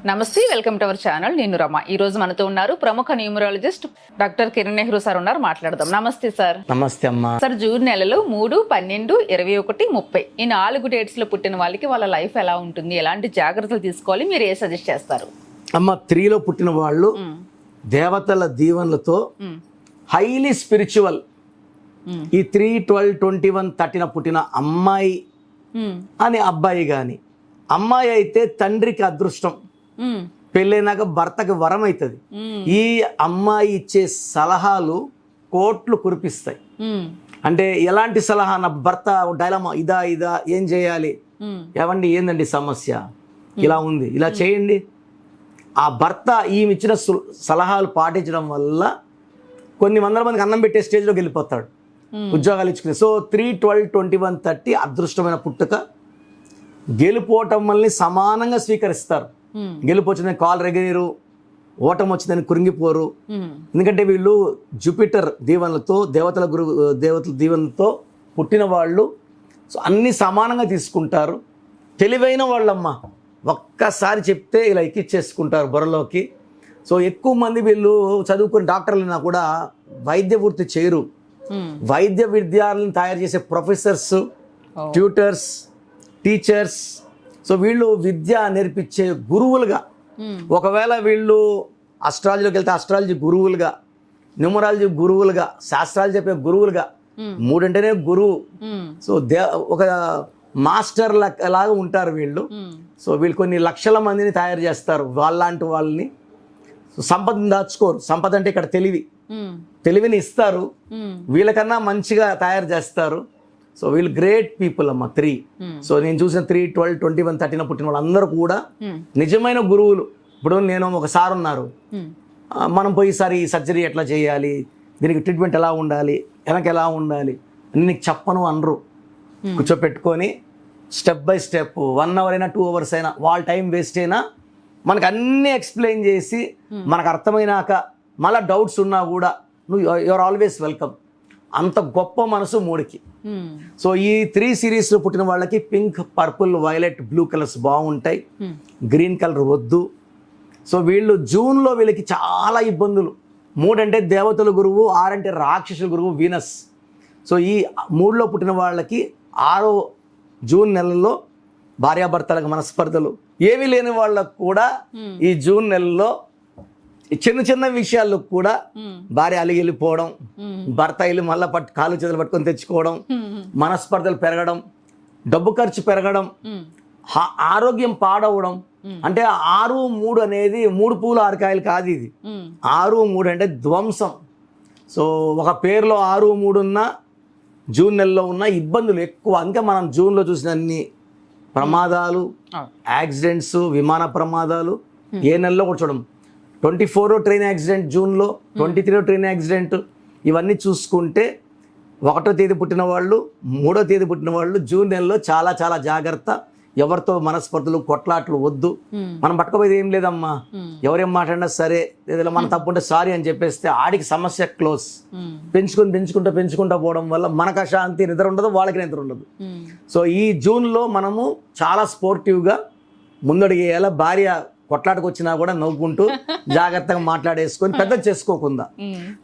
నమస్తే welcome to our channel నేను రమ ఈ రోజు మనతో ఉన్నారు ప్రముఖ numerologist doctor Kiran Nehru sir ఉన్నారు మాట్లాడదాం నమస్తే సార్ నమస్తే అమ్మా సార్ జూన్ నెలలో మూడు పన్నెండు ఇరవై ఒకటి ముప్పై ఈ నాలుగు డేట్స్లో పుట్టిన వాళ్ళకి వాళ్ళ లైఫ్ ఎలా ఉంటుంది ఎలాంటి జాగ్రత్తలు తీసుకోవాలి మీరు ఏ సజెస్ట్ చేస్తారు అమ్మ త్రీలో పుట్టిన వాళ్ళు. దేవతల దీవెనలతో. Highly spiritual. ఈ three twelve twenty one thirteen పుట్టిన అమ్మాయి మ్మ్. అని అబ్బాయి కానీ అమ్మాయి అయితే తండ్రికి అదృష్టం. పెళ్ళైనాక భర్తకి వరం అవుతుంది. ఈ అమ్మాయి ఇచ్చే సలహాలు కోట్లు కురిపిస్తాయి. అంటే ఎలాంటి సలహా నా భర్త డైలమా ఇదా ఇదా ఏం చేయాలి. ఏమండి ఏందండి సమస్య ఇలా ఉంది ఇలా చేయండి ఆ భర్త ఈమె ఇచ్చిన సలహాలు పాటించడం వల్ల కొన్ని వందల మందికి అన్నం పెట్టే స్టేజ్లోకి వెళ్ళిపోతాడు. ఉద్యోగాలు ఇచ్చుకుని so three twelve twenty one thirty అదృష్టమైన పుట్టుక గెలుపోవటం వల్ని సమానంగా స్వీకరిస్తారు. గెలుపు వచ్చిందని కాల్ రెగనీరు ఓటం వచ్చిందని కురింగిపోరు. ఎందుకంటే వీళ్ళు జూపిటర్ దీవెనలతో దేవతల గురు దేవతల దీవెనలతో పుట్టిన వాళ్ళు సో అన్ని సమానంగా తీసుకుంటారు తెలివైన వాళ్ళమ్మ ఒక్కసారి చెప్తే ఇలా ఎక్కిచ్చేసుకుంటారు బుర్రలోకి సో ఎక్కువ మంది వీళ్ళు చదువుకుని డాక్టర్లైనా కూడా వైద్య వృత్తి చేయరు. వైద్య విద్యార్థులను తయారు చేసే ప్రొఫెసర్స్. ట్యూటర్స్ టీచర్స్ సో వీళ్ళు విద్య నేర్పించే గురువులుగా మ్మ్. ఒకవేళ వీళ్ళు అస్ట్రాలజీలోకి వెళ్తే అస్ట్రాలజీ గురువులుగా న్యూమరాలజీ గురువులుగా శాస్త్రాలు చెప్పే గురువులుగా మ్మ్. మూడంటేనే గురువు మ్మ్. సో దే ఒక మాస్టర్ లాగా ఉంటారు వీళ్ళు. సో వీళ్ళు కొన్ని లక్షల మందిని తయారు చేస్తారు వాళ్ళలాంటి వాళ్ళని సంపదను దాచుకోరు సంపద అంటే ఇక్కడ తెలివి. తెలివిని ఇస్తారు. వీళ్ళకన్నా మంచిగా తయారు చేస్తారు సో వీళ్ళు గ్రేట్ పీపుల్ అమ్మ త్రీ Hmm. సో నేను చూసిన three twelve twenty one thirteen పుట్టిన వాళ్ళందరూ కూడా మ్మ్. నిజమైన గురువులు. ఇప్పుడు నేను ఒక సార్ ఉన్నారు. ఆ, మనం పోయి ఈసారి ఈ సర్జరీ ఎట్లా చేయాలి? దీనికి ట్రీట్మెంట్ ఎలా ఉండాలి? వెనక ఎలా ఉండాలి? అని నీకు చెప్పను అనరు. Hmm. కూర్చోపెట్టుకొని step by step one hour అయినా టూ అవర్స్ అయినా వాళ్ళ టైం వేస్ట్ అయినా మనకు అన్నీ ఎక్స్ప్లెయిన్ చేసి మనకు అర్థమైనాక మళ్ళీ డౌట్స్ ఉన్నా కూడా నువ్వు యువర్ ఆల్వేస్ వెల్కమ్ అంత గొప్ప మనసు మూడికి. సో ఈ త్రీ సిరీస్లో పుట్టిన వాళ్ళకి pink purple violet blue colours బాగుంటాయి. గ్రీన్ కలర్ వద్దు సో వీళ్ళు జూన్లో వీళ్ళకి చాలా ఇబ్బందులు మూడంటే దేవతల గురువు ఆరంటే రాక్షసుల గురువు వీనస్ సో ఈ మూడులో పుట్టిన వాళ్ళకి ఆరో జూన్ నెలలో భార్యాభర్తలకు మనస్పర్ధలు ఏమీ లేని వాళ్ళకు కూడా. ఈ జూన్ నెలలో చిన్న చిన్న విషయాల్లో కూడా. భార్య అలిగి వెళ్ళిపోవడం. భర్త వెళ్ళి మళ్ళీ పట్టు కాలు చేతులు పట్టుకొని తెచ్చుకోవడం. మనస్పర్ధలు పెరగడం డబ్బు ఖర్చు పెరగడం ఆరోగ్యం పాడవడం అంటే ఆరు మూడు అనేది మూడు పూలు ఆరు కాయలు కాదు ఇది. ఆరు మూడు అంటే ధ్వంసం సో ఒక పేరులో ఆరు మూడు ఉన్న జూన్ నెలలో ఉన్న ఇబ్బందులు ఎక్కువ ఇంకా మనం జూన్లో చూసిన అన్ని ప్రమాదాలు. యాక్సిడెంట్స్ విమాన ప్రమాదాలు ఏ నెలలో కూడా చూడం ట్వంటీ ఫోర్ ట్రైన్ యాక్సిడెంట్ జూన్లో ట్వంటీ త్రీలో ట్రైన్ యాక్సిడెంట్ ఇవన్నీ చూసుకుంటే ఒకటో తేదీ పుట్టిన వాళ్ళు మూడో తేదీ పుట్టిన వాళ్ళు జూన్ నెలలో చాలా చాలా జాగ్రత్త ఎవరితో మనస్పర్ధలు కొట్లాట్లు వద్దు. మనం పట్టుకోపోయేది ఏం లేదమ్మా మ్మ్. ఎవరేం మాట్లాడినా సరే ఏదైనా మన తప్పు ఉంటే సారీ అని చెప్పేస్తే ఆడికి సమస్య క్లోజ్. పెంచుకొని పెంచుకుంటూ పెంచుకుంటూ పోవడం వల్ల మనకు అశాంతి నిద్ర ఉండదు వాళ్ళకి నిద్ర ఉండదు. సో ఈ జూన్లో మనము చాలా స్పోర్టివ్గా ముందడిగేయాల భార్య కొట్లాటకు వచ్చినా కూడా నవ్వుకుంటూ జాగ్రత్తగా మాట్లాడేసుకొని పెద్ద చేసుకోకుండా.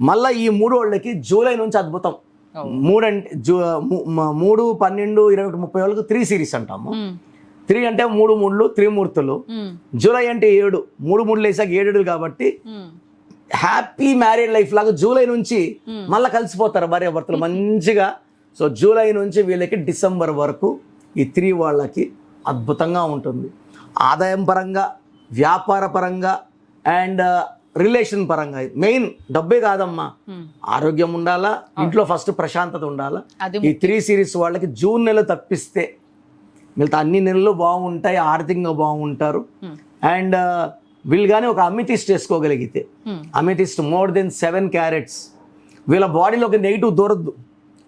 మళ్ళీ ఈ మూడు వాళ్ళకి జూలై నుంచి అద్భుతం ఓ. మూడు అంటే జూ మూడు పన్నెండు ఇరవై ఒకటి ముప్పై వాళ్ళకి త్రీ సిరీస్ అంటాము. త్రీ అంటే మూడు మూడులు త్రిమూర్తులు. జూలై అంటే ఏడు మూడు మూడు వేసాక ఏడు కాబట్టి. హ్యాపీ మ్యారీడ్ లైఫ్ లాగా జూలై నుంచి మళ్ళీ కలిసిపోతారు భార్య భర్తలు మంచిగా సో జూలై నుంచి వీళ్ళకి డిసెంబర్ వరకు ఈ త్రీ వాళ్ళకి అద్భుతంగా ఉంటుంది ఆదాయం పరంగా వ్యాపార పరంగా అండ్ రిలేషన్ పరంగా. మెయిన్ డబ్బే కాదమ్మా. మ్మ్. ఆరోగ్యం ఉండాలా? ఇంట్లో ఫస్ట్ ప్రశాంతత ఉండాలా? ఈ త్రీ సిరీస్ వాళ్ళకి జూన్ నెల తప్పిస్తే మిగతా అన్ని నెలలు బాగుంటాయి ఆర్థికంగా బాగుంటారు. మ్మ్. అండ్ వీళ్ళు కానీ ఒక amethyst వేసుకోగలిగితే. Amethyst more than seven carats వీళ్ళ బాడీలో ఒక నెగిటివ్ దొరద్దు.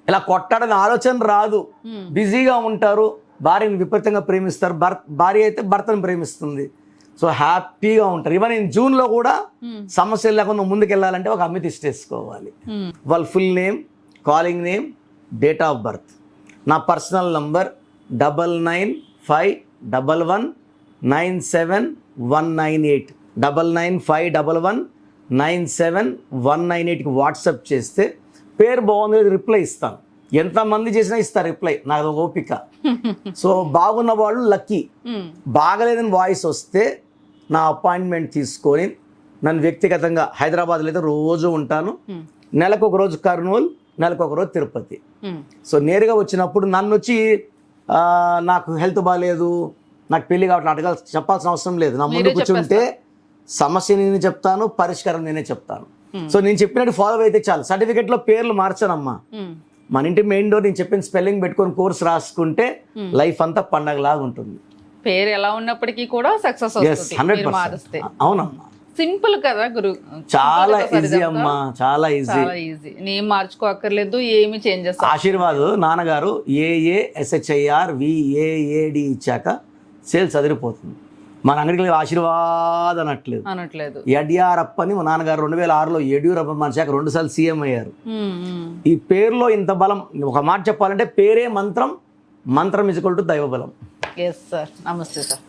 ఇలా కొట్టాడని ఆలోచన రాదు. మ్మ్. బిజీగా ఉంటారు. భార్యని విపరీతంగా ప్రేమిస్తారు. భర్త భార్య అయితే భర్తను ప్రేమిస్తుంది. సో హ్యాపీగా ఉంటారు. ఈవెన్ ఇన్ జూన్లో కూడా మ్మ్. సమస్యలు లేకుండా ముందుకు వెళ్ళాలంటే ఒక అమితిస్ట్ వేసుకోవాలి. మ్మ్. వాళ్ళ full name calling name date of birth నా personal number double nine five double one nine seven one nine eight double nine five double one nine seven one nine ఎయిట్కి వాట్సాప్ చేస్తే పేరు బాగుంది రిప్లై ఇస్తాను. ఎంతమంది చేసినా ఇస్తారు రిప్లై నాకు ఓపిక. సో బాగున్న వాళ్ళు లక్కీ ఉమ్, బాగలేదని వాయిస్ వస్తే నా అపాయింట్మెంట్ తీసుకొని నన్ను వ్యక్తిగతంగా హైదరాబాద్లో అయితే రోజు ఉంటాను. నెలకు ఒక రోజు కర్నూలు నెలకు ఒక రోజు తిరుపతి. సో నేరుగా వచ్చినప్పుడు నన్ను వచ్చి నాకు హెల్త్ బాగాలేదు నాకు పెళ్ళి కావట్లేదు అడగాల్ చెప్పాల్సిన అవసరం లేదు. నా ముందు కూర్చుంటే సమస్య నేనే చెప్తాను పరిష్కారం నేనే చెప్తాను. సో నేను చెప్పినట్టు ఫాలో అయితే చాలు. సర్టిఫికెట్లో పేర్లు మార్చానమ్మా. మన ఇంటి మెయిన్ డోర్ నేను చెప్పిన స్పెల్లింగ్ పెట్టుకొని కోర్స్ రాసుకుంటే లైఫ్ అంతా పండగలాగా ఉంటుంది. పేరు ఎలా ఉన్నప్పటికీ కూడా సక్సెస్ వస్తుంది. అవునమ్మా. సింపుల్ కదా గురు. చాలా ఈజీ. అమ్మా చాలా ఈజీ ఈజీ నేను మార్చుకోక్కర్లేదు ఏమి చేంజెస్ ఆశీర్వాద్ నాన్నగారు ఏఏ ఎస్హెచ్ఐఆర్ విఏఏడి ఇచ్చాక సేల్స్ అదిరిపోతుంది. మన అంగడికి ఆశీర్వాద్ అనట్లేదు. అనట్లేదు. యడ్యారప్ప అని మా నాన్నగారు రెండు వేల ఆరులో యడ్యూరప్ప మనిషాక రెండు సార్లు సీఎం అయ్యారు. ఈ పేరులో ఇంత బలం ఒక మాట చెప్పాలంటే పేరే మంత్రం మంత్రం ఇజుకొల్ టు దైవ బలం. ఎస్ సార్ నమస్తే సార్